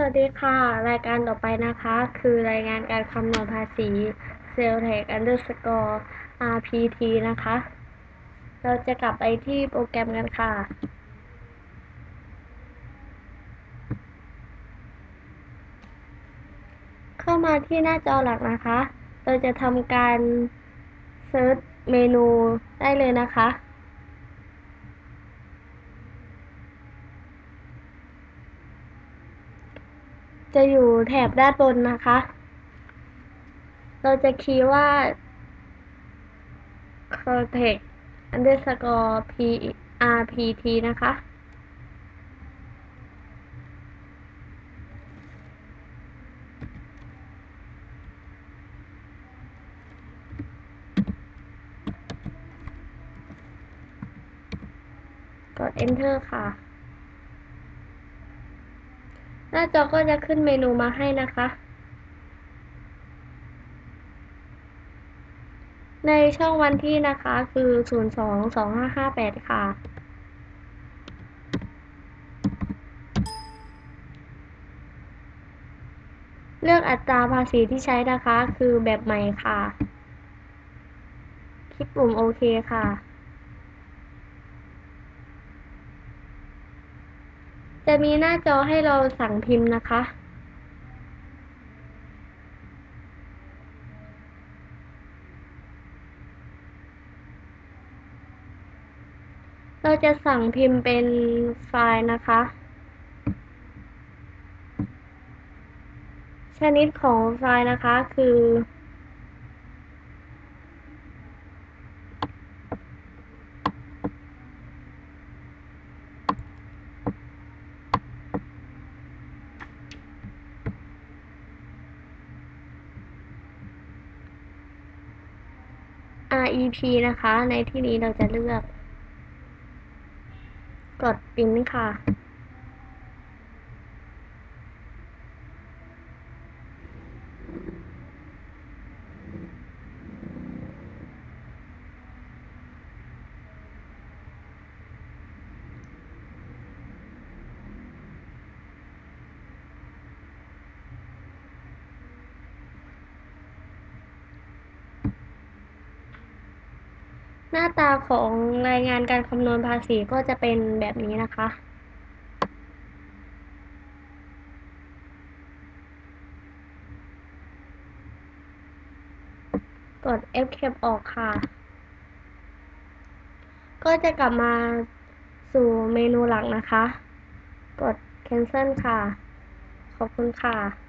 สวัสดีค่ะ รายการต่อไปนะคะ คือรายงานการคำนวณภาษี s a l e t a x underscore RPT นะคะ เราจะกลับไปที่โปรแกรมกันค่ะ เข้ามาที่หน้าจอหลักนะคะ เราจะทำการเซิร์ชเมนูได้เลยนะคะ จะอยู่แถบด้านบนนะคะ เราจะคีย์ว่า contact underscore prpt นะคะ กด enter ค่ะ หน้าจอก็จะขึ้นเมนูมาให้นะคะ ในช่องวันที่นะคะคือ 022558 ค่ะเลือกอัตราภาษีที่ใช้นะคะ คือแบบใหม่ค่ะ คลิกปุ่มโอเคค่ะ จะมีหน้าจอให้เราสั่งพิมพ์นะคะ เราจะสั่งพิมพ์เป็นไฟล์นะคะ ชนิดของไฟล์นะคะคือ REP นะคะ ในที่นี้เราจะเลือก กดปิ้นค่ะ น้าตาของรายงานการคำนวณภาษีก็จะเป็นแบบนี้นะคะ กด Escape ออกค่ะ ก็จะกลับมาสู่เมนูหลักนะคะ กด Cancel ค่ะ ขอบคุณค่ะ